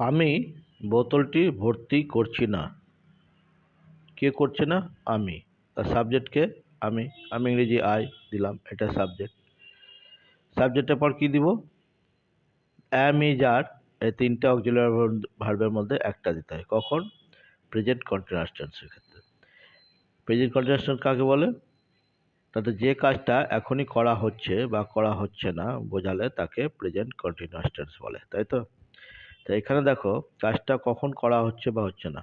আমি বোতলটি ভর্তি করছি না। কে করছে না? আমি। তার সাবজেক্টকে আমি। আমি ইংরেজি আই দিলাম, এটা সাবজেক্ট সাবজেক্টের পর কি দিব? অ্যাম ইজ আর এই তিনটে অক্সিলারি ভার্বের মধ্যে একটা দিতে হয়। কখন? প্রেজেন্ট কন্টিনিউয়াস টেন্সের ক্ষেত্রে। প্রেজেন্ট কন্টিনিউয়াস কাকে বলে? তাতে যে কাজটা এখনই করা হচ্ছে বা করা হচ্ছে না, বোঝালে তাকে প্রেজেন্ট কন্টিনিউয়াস টেন্স বলে, তাই তো? তো এখানে দেখো, কাজটা কখন করা হচ্ছে বা হচ্ছে না।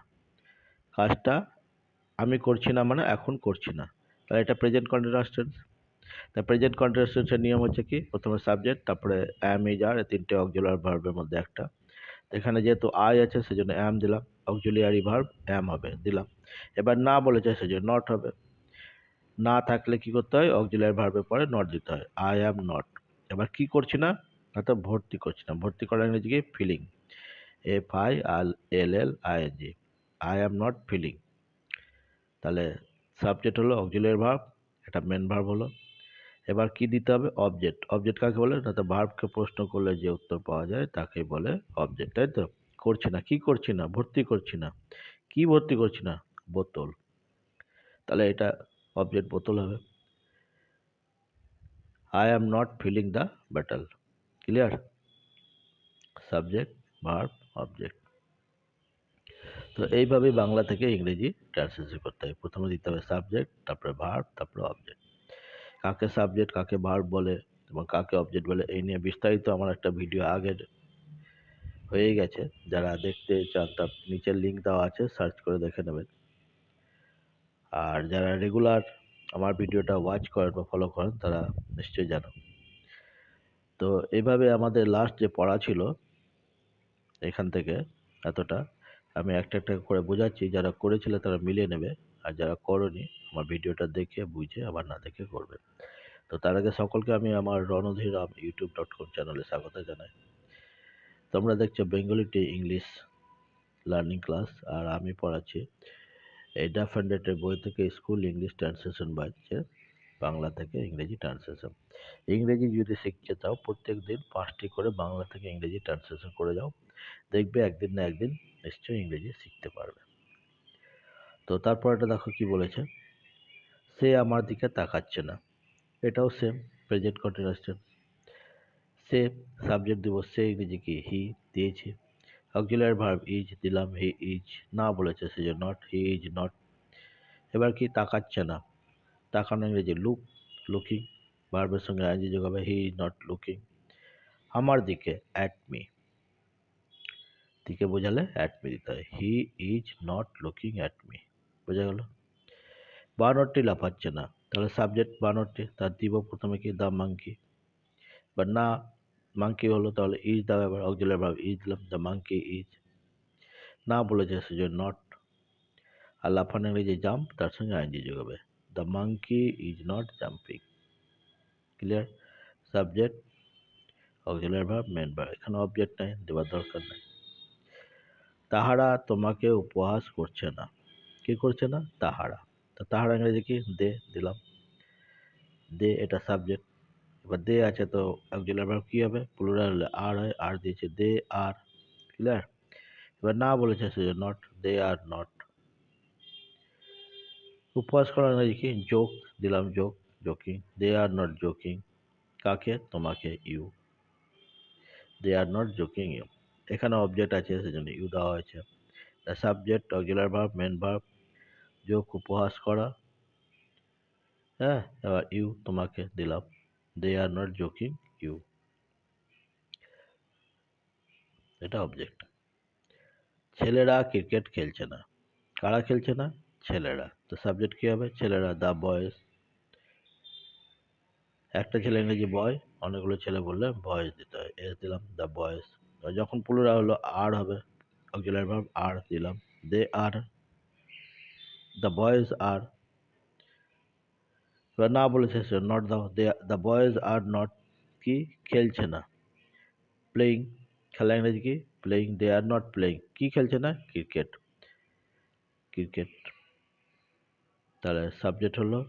কাজটা আমি করছি না মানে এখন করছি না। তাহলে এটা প্রেজেন্ট কন্টিনিউয়াস টেন্স তা প্রেজেন্ট কন্টিনিউয়াস টেন্সের নিয়ম হচ্ছে কি? প্রথমে সাবজেক্ট তারপরে অ্যাম ইজ আর তিনটে অক্সিলারি ভার্বের মধ্যে একটা। এখানে যেহেতু আই আছে, সেজন্য অ্যাম দিলাম। অক্সিলিয়ারি ভার্ব অ্যাম হবে, দিলাম। এবার না বলেছে, সেজন্য নট হবে। না থাকলে কি করতে হয়? অক্সিলিয়ারি ভার্বের পরে নট দিতে হয়। আই অ্যাম নট এবার কি করছি না? তো ভর্তি করছি না। ভর্তি করার ইংরেজি কি? Feeling F I L L L I N G I am not feeling তাহলে সাবজেক্ট হলো অক্সিলিয়ারি ভার্ব এটা মেন ভার্ব হলো। এবার কি দিতে হবে? অবজেক্ট অবজেক্ট কাকে বলে? না তো ভার্বকে প্রশ্ন করলে যে উত্তর পাওয়া যায়, তাকেই বলে অবজেক্ট তাই তো? করছি না। কি করছি না? ভর্তি করছি না। কি ভর্তি করছি না? বোতল। তাহলে এটা অবজেক্ট বোতল হবে। I am not feeling the battle clear subject verb object তো এইভাবেই বাংলা থেকে ইংরেজি ট্রান্সলেশন করতে হয়। প্রথমে দিতে হবে সাবজেক্ট তারপরে ভার্ব তারপরে অবজেক্ট কাকে সাবজেক্ট কাকে ভার্ব বলে এবং কাকে অবজেক্ট বলে, এই নিয়ে বিস্তারিত আমার একটা ভিডিও আগের হয়ে গেছে। যারা দেখতে চান তার নিচের লিঙ্ক দেওয়া আছে সার্চ করে দেখে নেবেন। আর যারা রেগুলার আমার ভিডিওটা ওয়াচ করেন বা ফলো করেন, তারা নিশ্চয়ই জানো। তো এইভাবে আমাদের লাস্ট যে পড়া ছিল এখান থেকে এতটা। আমি একটা একটা করে বোঝাচ্ছি, যারা করেছিলে তারা মিলিয়ে নেবে, আর যারা করনি, আমার ভিডিওটা দেখে, বুঝে, আবার না দেখে করবে। তো তার আগে সকলকে আমি আমার Randhir Ram YouTube dot com চ্যানেলে স্বাগত জানাই। তোমরা দেখছ বেঙ্গলিটি ইংলিশ লার্নিং ক্লাস, আর আমি পড়াচ্ছি এই ডাফ অ্যান্ডেটের বই থেকে স্কুল ইংলিশ ট্রান্সলেশন বাজছে বাংলা থেকে ইংরেজি ট্রান্সলেশন। ইংরেজি যদি শিখতে চাও প্রত্যেক দিন পাঁচটি করে বাংলা থেকে ইংরেজি ট্রান্সলেশন করে যাও। দেখবে একদিন না একদিন নিশ্চয়ই ইংরেজি শিখতে পারবে। তো তারপর এটা দেখো কি বলেছে? সে আমার দিকে তাকাচ্ছে না। এটাও সেম প্রেজেন্ট কন্টিনিউয়াস টেন্স সে সাবজেক্ট দিব, সে ইংরেজি কি হি দিয়েছি। অক্সিলারি ভার্ব ইজ দিলাম হি ইজ না বলেছে, সে যে নট হি ইজ নট এবার কি তাকাচ্ছে না? তাকানো ইংরেজি লুক লুকিং ভার্বের সঙ্গে আইনজি যোগ হবে হি ইজ নট লুকিং আমার দিকে অ্যাট মি দিকে বোঝালে অ্যাট মি দিতে হয়। He is not looking at me বোঝা গেল? বানরটি লাফাচ্ছে না। তাহলে সাবজেক্ট বানরটি, তার দিব প্রথমে কি দ্য মাংকি বা না মাংকি হলো তাহলে ইজ দাও এবার অক্সিলারি ভার্ব ইজ দিলাম দ্য মাংকি ইজ না বলেছে সেজন্য নট আর লাফানো ইংরেজি জাম্প তার সঙ্গে আইনজি যোগ হবে। The monkey is not jumping clear subject auxiliary verb main verb এখানে অবজেক্ট নাই, দেওয়ার দরকার নেই। তাহারা তোমাকে উপহাস করছে না। কি করছে না? তাহারা। তো তাহারা ইংরেজি কি? দে, দিলাম। দে, এটা সাবজেক্ট এবার দে আছে তো ভার্ব কি হবে? প্লুরাল হলে আর হয় আর দিয়েছে দে আর ক্লিয়ার এবার না বলেছে সে নট দে আর নট উপহাস করা ইংরেজি কি? জোক দিলাম joke joking they are not joking কাকে? তোমাকে you they are not joking you এখানে অবজেক্ট আছে, সেজন্য ইউ দেওয়া হয়েছে। The subject auxiliary verb main verb যোগ, উপহাস করা। হ্যাঁ এবার ইউ তোমাকে দিলাম। They are not joking you এটা অবজেক্ট ছেলেরা ক্রিকেট খেলছে না। কারা খেলছে না? ছেলেরা। তো সাবজেক্ট কী হবে? ছেলেরা দ্য বয়েস একটা ছেলে ইংরেজি বয় অনেকগুলো ছেলে বললে বয়েস দিতে হয়। এস দিলাম দ্য বয়েজ যখন পুরোরা হলো আর হবে। অক্সিলারি ভার্ব আর দিলাম। দে আর দ্য বয়েজ আর এবার না বলেছে সে নট দাও they the boys are not কি? খেলছে না। প্লেয়িং খেলা ইংরেজি কি? Playing they are not playing কি খেলছে না? ক্রিকেট ক্রিকেট তাহলে সাবজেক্ট হলো,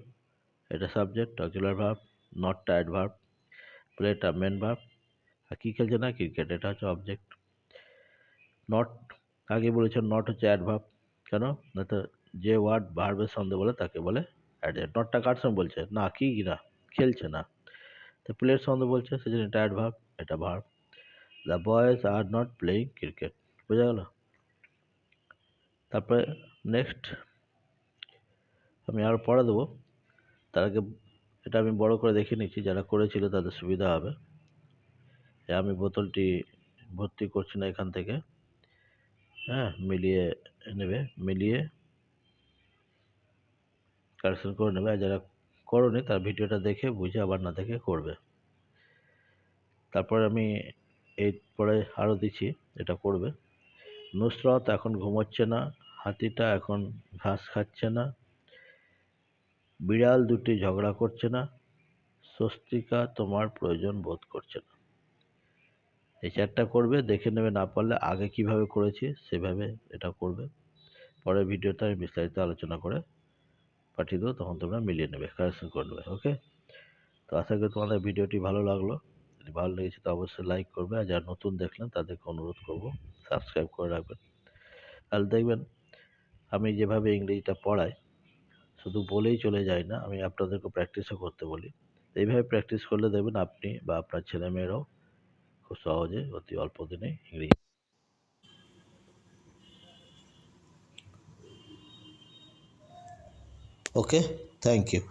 এটা সাবজেক্ট অক্সিলারি ভার্ব নটটা অ্যাডভার্ব প্লেটা মেন ভার্ব আর কী খেলছে না? ক্রিকেট এটা হচ্ছে অবজেক্ট নট আগে বলেছেন? নট হচ্ছে অ্যাডভার্ব কেন? না তো যে ওয়ার্ড ভার্বের সন্ধে বলে, তাকে বলে অ্যাডজেক্ট নটটা কার সঙ্গে বলছে? না, কি না? খেলছে না। তো প্লের সন্ধে বলছে সেজন্য এটা অ্যাডভার্ব এটা verb the boys are not playing cricket বোঝা গেল? তারপরে নেক্সট আমি আরও পড়া দেবো। তার আগে এটা আমি বড় করে দেখে নিচ্ছি, যারা করেছিল তাদের সুবিধা হবে। আমি বোতলটি ভর্তি করছি না এখান থেকে। হ্যাঁ মিলিয়ে নেবে, মিলিয়ে কারেকশন করে নেবে। আর যারা করনি, তার ভিডিওটা দেখে, বুঝে, আবার না দেখে করবে। তারপর আমি এই পরে আরও দিচ্ছি, এটা করবে। নুসরত এখন ঘুমোচ্ছে না, হাতিটা এখন ঘাস খাচ্ছে না, বিড়াল দুটি ঝগড়া করছে না, স্বস্তিকা তোমার প্রয়োজন বোধ করছে না। এই চারটা করবে, দেখে নেবে, না পারলে আগে কীভাবে করেছি সেভাবে এটা করবে। পরের ভিডিওতে আমি বিস্তারিত আলোচনা করে পাঠিয়ে দেবো, তখন তোমরা মিলিয়ে নেবে কারেকশন করে নেবে ওকে তো আশা করি তোমাদের ভিডিওটি ভালো লাগল। যদি ভালো লেগেছে তো অবশ্যই লাইক করবে, আর যারা নতুন দেখলেন তাদেরকে অনুরোধ করব সাবস্ক্রাইব করে রাখবেন। তাহলে দেখবেন, আমি যেভাবে ইংরেজিটা পড়াই, শুধু বলেই চলে যাই না, আমি আপনাদেরকে প্র্যাকটিসও করতে বলি। এইভাবে প্র্যাকটিস করলে দেখবেন আপনি বা আপনার ছেলেমেয়েরাও খুব সহজে অতি অল্প দিনে ইংরেজি ওকে থ্যাংক ইউ